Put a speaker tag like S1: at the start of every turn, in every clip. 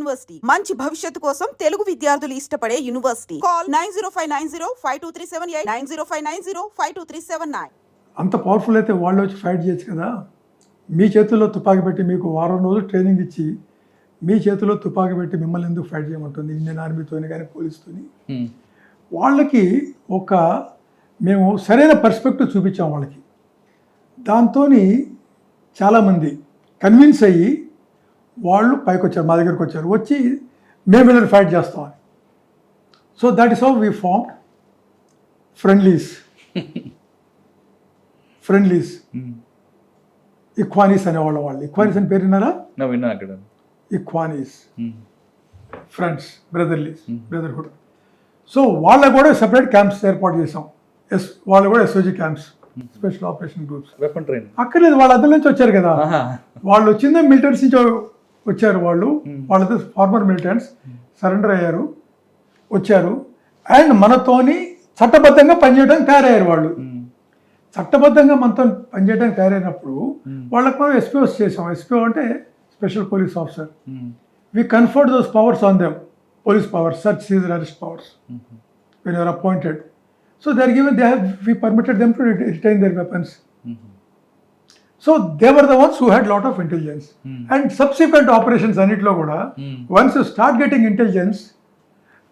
S1: University. మంచి భవిష్యత్తు కోసం తెలుగు విద్యార్థులు ఇష్టపడే university. Call nine zero five nine zero five two three seven eight nine zero five nine zero five two three seven nine.
S2: అంత powerful అయితే వాళ్ళు వచ్చి ఫైట్ చేయొచ్చు కదా? మీ చేతుల్లో తుపాకీ పెట్టి మీకు వారం రోజులు ట్రైనింగ్ ఇచ్చి మీ చేతిలో తుపాకీ పెట్టి మిమ్మల్ని ఎందుకు ఫైట్ చేయమంటుంది? ఇండియన్ ఆర్మీతోని కానీ పోలీస్తోని. వాళ్ళకి ఒక మేము సరైన పర్స్పెక్టివ్ చూపించాం వాళ్ళకి. దాంతో చాలామంది కన్విన్స్ అయ్యి వాళ్ళు పైకి వచ్చారు మా దగ్గరికి వచ్చారు వచ్చి మేము వీళ్ళని ఫైట్ చేస్తామని so that is how we form friendlies friendlies. Ikhwanis అనేవాళ్ళ వాళ్ళు. ఇక్వానీస్ అని పేరు విన్నారా?
S3: అక్కడ.
S2: Ikhwanis. Friends brotherlies brotherhood so వాళ్ళకు కూడా సెపరేట్ క్యాంప్స్ ఏర్పాటు చేసాం ఎస్ వాళ్ళు కూడా SOG camps special operation groups
S3: weapon train
S2: అక్కర్లేదు వాళ్ళ అద్దరి నుంచి వచ్చారు కదా. వాళ్ళు వచ్చిందే మిలిటరీస్ నుంచి వచ్చారు వాళ్ళు. వాళ్ళది ఫార్మర్ మిలిటెంట్స్ సరెండర్ అయ్యారు. వచ్చారు. అండ్ మనతోని చట్టబద్ధంగా పనిచేయడానికి తయారయ్యారు వాళ్ళు. చట్టబద్ధంగా మనతో పనిచేయడానికి తయారైనప్పుడు వాళ్ళకి మనం ఎస్పిఓస్ చేసాం ఎస్పిఓ అంటే special police officer we conferred those powers on them police powers search seizure arrest powers when you're appointed so they're given they have we permitted them to
S3: retain
S2: their weapons were the ones who had lot of intelligence
S3: Hmm.
S2: and subsequent operations అన్నిట్లో కూడా
S3: Hmm.
S2: once you start getting intelligence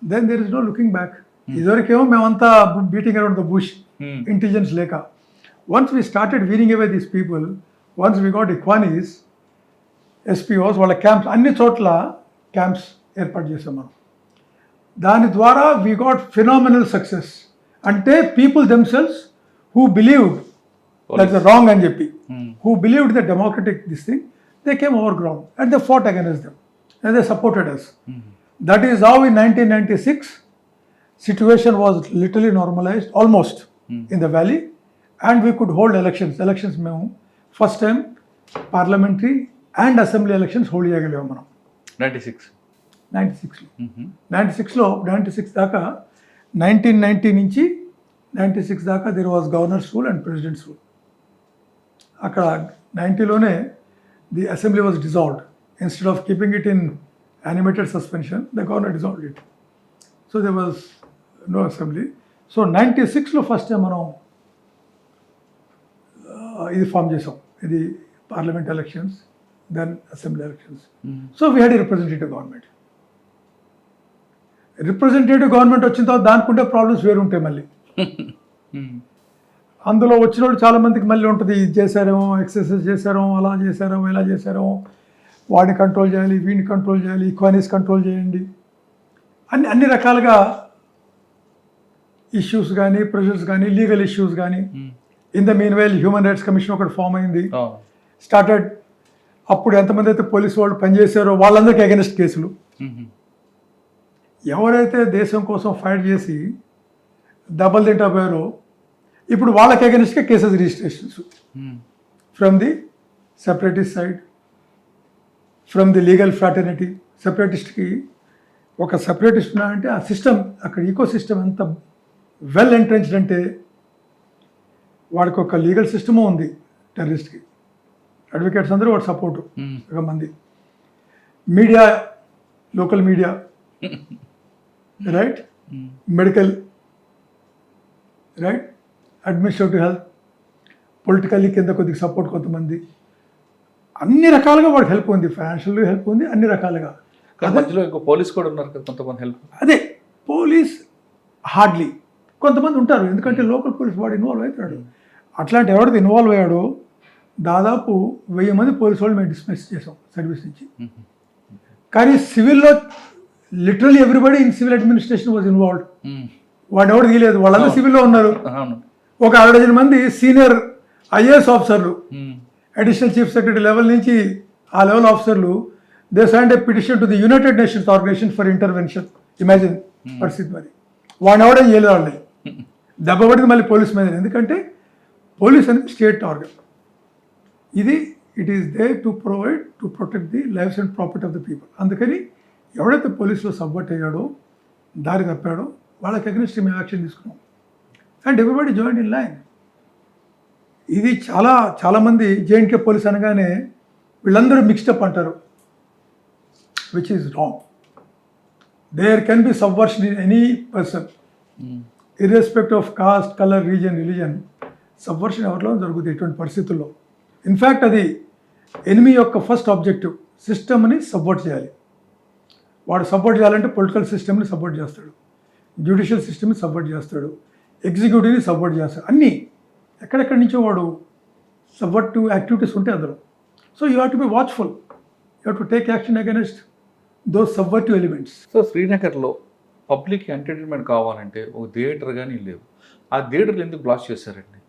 S2: then there is no looking back ఇదివరకేమో మేమంతా beating around the bush
S3: Hmm.
S2: Intelligence లేక once we started veering away these people once we got ఇక్వానీస్ SPOs వాళ్ళ camps అన్ని చోట్ల camps ఏర్పాటు చేసాం మనం దాని ద్వారా వీ గాట్ ఫినామినల్ సక్సెస్ అంటే people themselves who believed that wrong అని చెప్పి
S3: Hmm.
S2: who believed the democratic this thing, they came over ground and they fought against them and they supported us.
S3: Hmm.
S2: That is how in 1996 situation was literally normalized almost in the valley and we could hold elections. Elections మేము first time parliamentary and assembly elections hold చేయగలిగాం మనం
S3: ninety six
S2: ninety సిక్స్లో ninety సిక్స్లో ninety six దాకా nineteen ninety నుంచి ninety six దాకా there was governor's rule and president's rule అక్కడ నైంటీలోనే the assembly was dissolved. Instead of keeping it in animated suspension the governor dissolved it so they was no assembly so ninety సిక్స్లో first time మనం ఆ, ఇది form చేసాం. ఇది parliament elections then assembly elections so we had representative government representative government వచ్చిన తర్వాత దానికి ఉండే ప్రాబ్లమ్స్ వేరు ఉంటాయి మళ్ళీ అందులో వచ్చిన వాళ్ళు చాలా మందికి మళ్ళీ ఉంటుంది ఇది చేశారేమో ఎక్సర్సైజ్ చేశారేమో అలా చేశారేమో ఇలా చేశారేమో వాడిని కంట్రోల్ చేయాలి వీడిని కంట్రోల్ చేయాలి ఈక్వానీస్ కంట్రోల్ చేయండి. అన్ని అన్ని రకాలుగా ఇష్యూస్ కానీ ప్రెషర్స్ కానీ లీగల్ ఇష్యూస్ కానీ in the mean while human rights commission ఒకటి ఫామ్ అయింది. స్టార్టెడ్ అప్పుడు ఎంతమంది అయితే పోలీసు వాళ్ళు పనిచేశారో వాళ్ళందరికీ అగెనిస్ట్ కేసులు. ఎవరైతే దేశం కోసం ఫైట్ చేసి దెబ్బలు తింటాపోయారో ఇప్పుడు వాళ్ళకి అగెనిస్ట్గా cases registrations from the separatist side from the legal fraternity సెపరేటిస్ట్కి ఒక సెపరేటిస్ట్ అంటే ఆ సిస్టమ్ అక్కడ ఈకో సిస్టమ్ ఎంత వెల్ ఎంట్రెన్స్డ్ అంటే వాడికి ఒక లీగల్ సిస్టము ఉంది టెర్రరిస్ట్కి అడ్వకేట్స్ అందరూ వాడు సపోర్టు ఒక మంది. Media local media right medical right administrative health politically కింద కొద్దిగా సపోర్ట్ కొంతమంది. అన్ని రకాలుగా వాడికి హెల్ప్ ఉంది. ఫైనాన్షియల్ హెల్ప్ ఉంది అన్ని రకాలుగా.
S3: కానీ మధ్యలో ఇంకో పోలీస్ కూడా ఉన్నారు కదా కొంతమంది హెల్ప్
S2: అదే పోలీస్ హార్డ్లీ కొంతమంది ఉంటారు ఎందుకంటే లోకల్ పోలీస్ వాడు ఇన్వాల్వ్ అవుతాడు అట్లాంటి ఎవరిది ఇన్వాల్వ్ అయ్యాడో దాదాపు వెయ్యి మంది పోలీసు వాళ్ళు మేము డిస్మిస్ చేసాం సర్వీస్ నుంచి. కానీ సివిల్లో literally everybody in civil administration was involved వాడు ఎవరు తీయలేదు వాళ్ళందరూ సివిల్లో ఉన్నారు.
S3: అవును.
S2: ఒక అర డజన్ మంది సీనియర్ ఐఏఎస్ ఆఫీసర్లు అడిషనల్ చీఫ్ సెక్రటరీ లెవెల్ నుంచి ఆ లెవెల్ ఆఫీసర్లు they signed a petition to the United Nations Organisation for intervention. Imagine పరిస్థితి మరి. వాడిని ఎవడే చేయలేదు వాళ్ళని దెబ్బ పడింది మళ్ళీ పోలీస్ మీద. ఎందుకంటే పోలీస్ అనేది స్టేట్ ఆర్గన్ ఇది it is they to provide to protect the lifes and property of the people. అందుకని ఎవడైతే పోలీసులో సబ్వర్ట్ అయ్యాడో దారి తప్పాడో వాళ్ళకి అగ్నిస్ట్ మేము యాక్షన్ తీసుకున్నాం. And everybody join in line ఇది చాలా చాలామంది జేఎన్కే పోలీస్ అనగానే వీళ్ళందరూ మిక్స్డ్ అప్ అంటారు. Which is wrong. There can be subversion in any person, irrespective of caste, color, region, religion. Subversion ఎవరిలో జరుగుతుంది? ఇటువంటి పరిస్థితుల్లో. ఇన్ఫ్యాక్ట్ అది ఎనిమి యొక్క ఫస్ట్ ఆబ్జెక్టివ్ సిస్టమ్ని సపోర్ట్ చేయాలి. వాడు సపోర్ట్ చేయాలంటే పొలిటికల్ సిస్టమ్ని సపోర్ట్ చేస్తాడు. జ్యుడిషియల్ సిస్టమ్ని సపోర్ట్ చేస్తాడు. ఎగ్జిక్యూటివ్ని సపోర్ట్ చేస్తాడు అన్నీ. ఎక్కడెక్కడి నుంచో వాడు సపోర్టివ్ యాక్టివిటీస్ ఉంటాయి అందులో. So you have to be watchful. You have to take action against those subversive elements.
S3: So శ్రీనగర్లో public entertainment కావాలంటే ఒక థియేటర్ కానీ లేవు. ఆ థియేటర్లు ఎందుకు బ్లాక్ చేశారండి?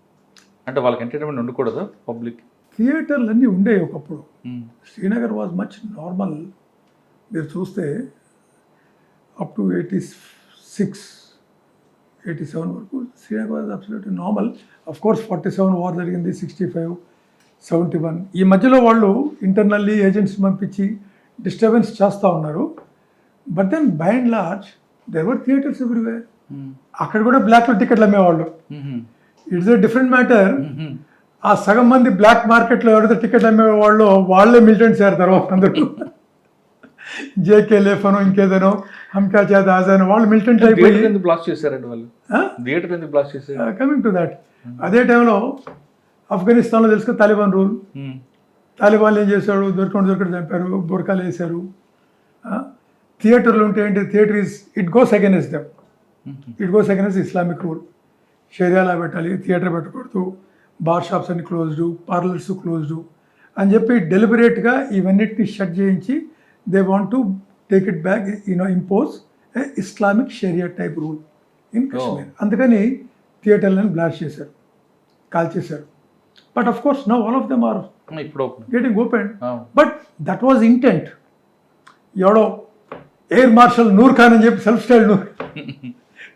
S3: అంటే వాళ్ళకి ఎంటర్టైన్మెంట్ ఉండకూడదా పబ్లిక్?
S2: థియేటర్లు అన్నీ ఉండేవి ఒకప్పుడు శ్రీనగర్ వాజ్ మచ్ నార్మల్. మీరు చూస్తే up to eighty six eighty seven వరకు. Srinagar was absolutely normal of course forty seven war జరిగింది సిక్స్టీ ఫైవ్ సెవెంటీ వన్ ఈ మధ్యలో వాళ్ళు ఇంటర్నల్లీ ఏజెంట్స్ పంపించి డిస్టర్బెన్స్ చేస్తూ ఉన్నారు. But then by and large there were theatres everywhere అక్కడ కూడా బ్లాక్లో టికెట్లు అమ్మేవాళ్ళు. ఇట్స్ ఎ డిఫరెంట్ మ్యాటర్ ఆ సగం మంది బ్లాక్ మార్కెట్లో ఎవరైతే టికెట్ అమ్మేవాళ్ళు వాళ్ళే మిలిటెంట్స్ అయ్యారు తర్వాత అందరూ జేకే లేఫనో ఇంకేదనో హమ్కా చేత ఆజానో వాళ్ళు మిలిటెంట్ అయిపోయి
S3: ఎందుకు బ్లాక్ చేశారండి వాళ్ళు? థియేటర్ ఎందుకు బ్లాక్ చేశారు?
S2: కమింగ్ టు దాట్ అదే టైంలో ఆఫ్ఘనిస్తాన్లో తెలుసుకుని తాలిబాన్ రూల్ తాలిబాన్లు ఏం చేశాడు? దొరకడం దొరకడం చంపారు బురకాలు వేశారు. థియేటర్లు ఉంటే ఏంటి? Theatre is it goes against them it goes against Islamic rule షేరియాలా పెట్టాలి థియేటర్ పెట్టకూడదు బార్ షాప్స్ అన్ని క్లోజ్డ్ పార్లర్స్ క్లోజ్డ్ అని చెప్పి డెలిబరేట్గా ఇవన్నిటిని షట్ చేయించి they want to take it back you know impose a Islamic sharia type rule in Kashmir అందుకని థియేటర్లను బ్లాస్ట్ చేశారు కాల్ చేశారు. But of course no all of them are
S3: ఇప్పుడు.
S2: Getting open. But that was intent ఎవడో air marshal Noor Khan అని చెప్పి self style Noor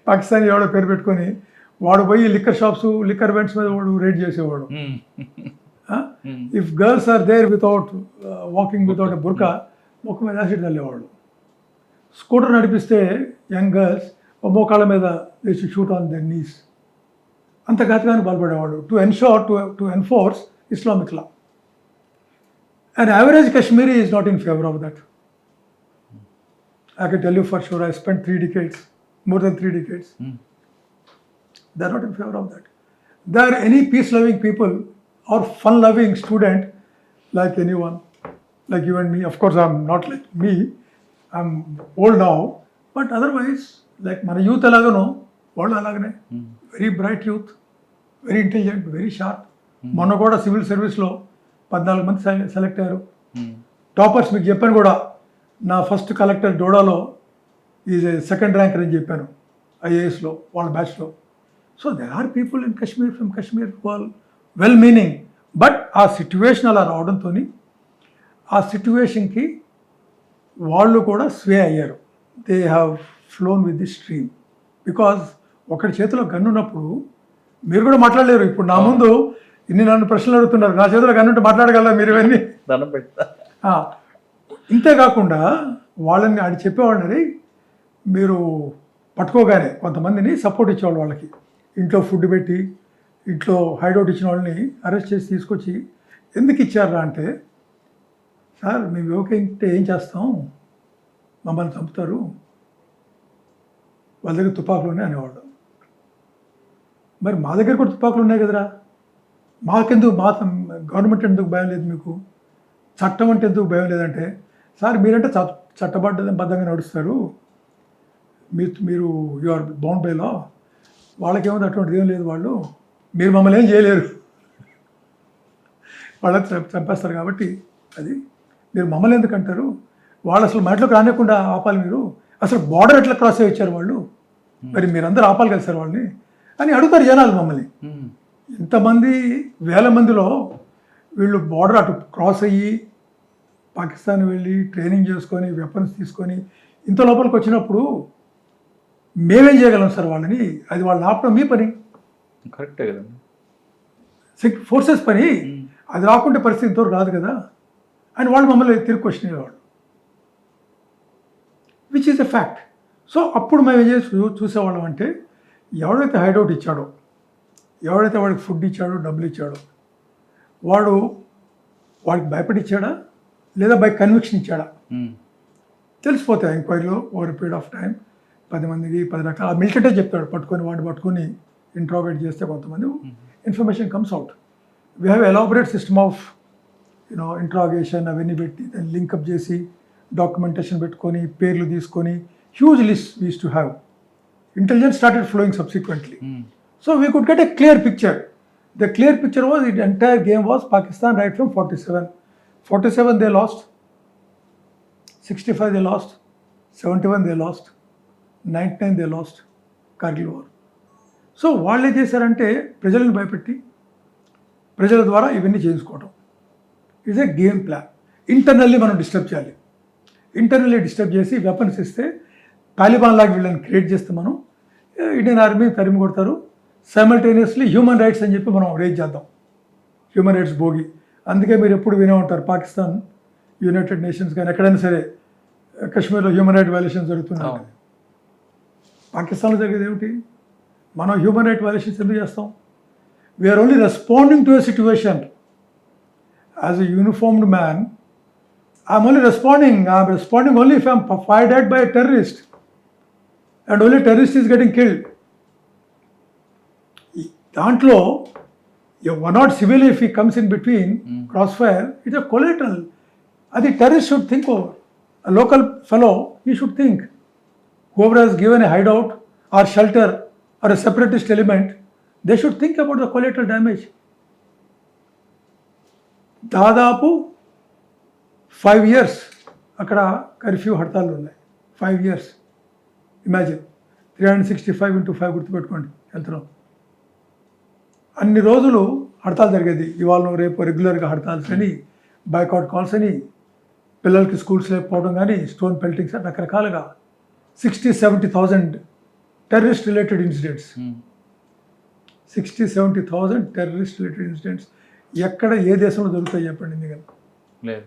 S2: Pakistan ఎవడో పేరు పెట్టుకొని వాడు పోయి లిక్కర్ షాప్స్ లిక్కర్ వెంట్స్ మీద వాడు రేడ్ చేసేవాడు. If girls are there without walking without burqa ముఖం మీద యాసిడ్ తల్లేవాడు స్కూటర్ నడిపిస్తే యంగ్ గర్ల్స్ మోకాళ్ళ మీద వేసి షూట్ ఆన్ దర్ నీస్ అంత ఘాతకానికి పాల్పడేవాడు to ensure to to enforce Islamic law and average Kashmiri is not in favour of that I can tell you for sure I spend three decades more than three decades they are not in favor of that. There are any peace loving people or fun loving student like anyone, like you and me. Of course, I'm not like me, I'm old now, but otherwise, like మన youth ఎలాగనో వాళ్ళు అలాగనే. Very bright youth very intelligent very sharp మొన్న కూడా civil సర్వీస్లో పద్నాలుగు మంది select అయ్యారు. టాపర్స్ మీకు చెప్పాను కూడా నా ఫస్ట్ కలెక్టర్ డోడాలో ఈజ్ సెకండ్ ర్యాంకర్ అని చెప్పాను ఐఏఎస్లో వాళ్ళ బ్యాచ్లో. So there are people in Kashmir from Kashmir well well meaning but ఆ సిట్యువేషన్ అలా రావడంతో ఆ సిట్యువేషన్కి వాళ్ళు కూడా స్వే అయ్యారు. They have flown with the stream because ఒకటి చేతిలో గన్ను ఉన్నప్పుడు మీరు కూడా మాట్లాడలేరు. ఇప్పుడు నా ముందు ఇన్ని నన్ను ప్రశ్నలు అడుగుతున్నారు. నా చేతిలో గన్ను ఉంటే మాట్లాడగలరా మీరు ఇవన్నీ?
S3: దండం పెడతా.
S2: ఆ, ఇంతే కాకుండా వాళ్ళని ఆడి చెప్పేవాళ్ళని "అరే, మీరు పట్టుకోగానే కొంతమందిని సపోర్ట్ ఇచ్చేవాళ్ళు వాళ్ళకి. ఇంట్లో ఫుడ్ పెట్టి ఇంట్లో హైడౌట్ ఇచ్చిన వాళ్ళని అరెస్ట్ చేసి తీసుకొచ్చి ఎందుకు ఇచ్చారా అంటే సార్ మేము యువకంటే ఏం చేస్తాం? మమ్మల్ని చంపుతారు. వాళ్ళ దగ్గర తుపాకులు ఉన్నాయి అనేవాళ్ళు మరి మా దగ్గర కూడా తుపాకులు ఉన్నాయి కదరా? మాకెందుకు? మా గవర్నమెంట్ ఎందుకు భయం లేదు మీకు? చట్టం అంటే ఎందుకు భయం లేదంటే సార్ మీరంటే చ- బద్ధంగా నడుస్తారు. మీరు మీరు you are bound by law వాళ్ళకేమో అటువంటిది ఏం లేదు వాళ్ళు. మీరు మమ్మల్ని ఏం చేయలేరు. వాళ్ళ చంపేస్తారు కాబట్టి అది. మీరు మమ్మల్ని ఎందుకు అంటారు? వాళ్ళు అసలు మా ఇంట్లోకి రానియకుండా ఆపాలి మీరు. అసలు బార్డర్ ఎట్లా క్రాస్ అయ్యి వచ్చారు వాళ్ళు? మరి మీరందరూ ఆపాలి కదా సార్ వాళ్ళని? అని అడుగుతారు జనాలు మమ్మల్ని. ఇంతమంది వేల మందిలో వీళ్ళు బార్డర్ అటు క్రాస్ అయ్యి పాకిస్తాన్ వెళ్ళి ట్రైనింగ్ చేసుకొని వెపన్స్ తీసుకొని ఇంత లోపలికి వచ్చినప్పుడు మేమేం చేయగలం సార్ వాళ్ళని? అది వాళ్ళని ఆపడం మీ పని.
S3: కరెక్టే కదండి.
S2: ఫోర్సెస్ పని. అది రాకుంటే పరిస్థితి ఇంతవరకు రాదు కదా. అని వాళ్ళు మమ్మల్ని తిరిగి క్వశ్చన్ అయ్యేవాళ్ళు which is a fact so అప్పుడు మేము ఏం చేసి చూసేవాళ్ళం అంటే ఎవడైతే హైడౌట్ ఇచ్చాడో ఎవడైతే వాడికి ఫుడ్ ఇచ్చాడో డబ్బులు ఇచ్చాడో వాడు వాడికి భయపడి ఇచ్చాడా? లేదా బై కన్విక్షన్ ఇచ్చాడా? తెలిసిపోతాయి ఎంక్వైరీలో ఓవర్ పీరియడ్ ఆఫ్ టైం పది మందికి పది రకాల మిలిటెంటే చెప్తాడు పట్టుకొని వాడిని పట్టుకొని ఇంట్రాగేట్ చేస్తే కొంతమంది information comes out we have elaborate system of you know interrogation అవన్నీ పెట్టి దాన్ని లింకప్ చేసి డాక్యుమెంటేషన్ పెట్టుకొని పేర్లు తీసుకొని huge list we's to have intelligence started flowing subsequently so we could get a clear picture the clear picture was it entire game was Pakistan right from forty seven forty seven they lost sixty five they lost seventy one they lost ninety nine they lost Kargil war so వాళ్ళు ఏం చేశారంటే ప్రజలను భయపెట్టి ప్రజల ద్వారా ఇవన్నీ చేయించుకోవటం. Is a game plan internally మనం disturb చేయాలి. ఇంటర్నల్లీ డిస్టర్బ్ చేసి వెపన్స్ ఇస్తే తాలిబాన్ లాగా వీళ్ళని క్రియేట్ చేస్తే మనం ఇండియన్ ఆర్మీ తరిమి కొడతారు. సైమల్టేనియస్లీ హ్యూమన్ రైట్స్ అని చెప్పి మనం రేజ్ చేద్దాం. హ్యూమన్ రైట్స్ భోగి. అందుకే మీరు ఎప్పుడు వినే ఉంటారు పాకిస్తాన్ యునైటెడ్ నేషన్స్ కానీ ఎక్కడైనా సరే కశ్మీర్లో హ్యూమన్ రైట్ వైలేషన్ జరుగుతున్నాయి. పాకిస్తాన్లో జరిగేది ఏమిటి? మనం హ్యూమన్ రైట్ వైలేషన్స్ ఎందుకు చేస్తాం? We are only responding to a situation as a uniformed man I'm only responding I'm responding only if I'm fired at by a terrorist and only terrorist is getting killed దాంట్లో one not civil if he comes in between cross fire it's a collateral అది terrorist should think over local fellow he should think whoever has given a hideout or shelter or a separatist element, they should think about the collateral damage. దాదాపు five years అక్కడ curfew హడతాలు ఉన్నాయి. Five years imagine three hundred sixty five into five గుర్తుపెట్టుకోండి. వెళ్తున్నాం. అన్ని రోజులు హడతాలు జరిగేది. ఇవాళ రేపు రెగ్యులర్గా హడతాల్స్ అని బైకౌట్ కాల్స్ అని పిల్లలకి స్కూల్స్ లేకపోవడం కానీ స్టోన్ పెల్టింగ్స్ అని రకరకాలుగా sixty seventy thousand terrorist related incidents sixty seventy thousand terrorist related incidents ఎక్కడ ఏ దేశంలో దొరుకుతాయి చెప్పండి మీకు
S3: లేదు.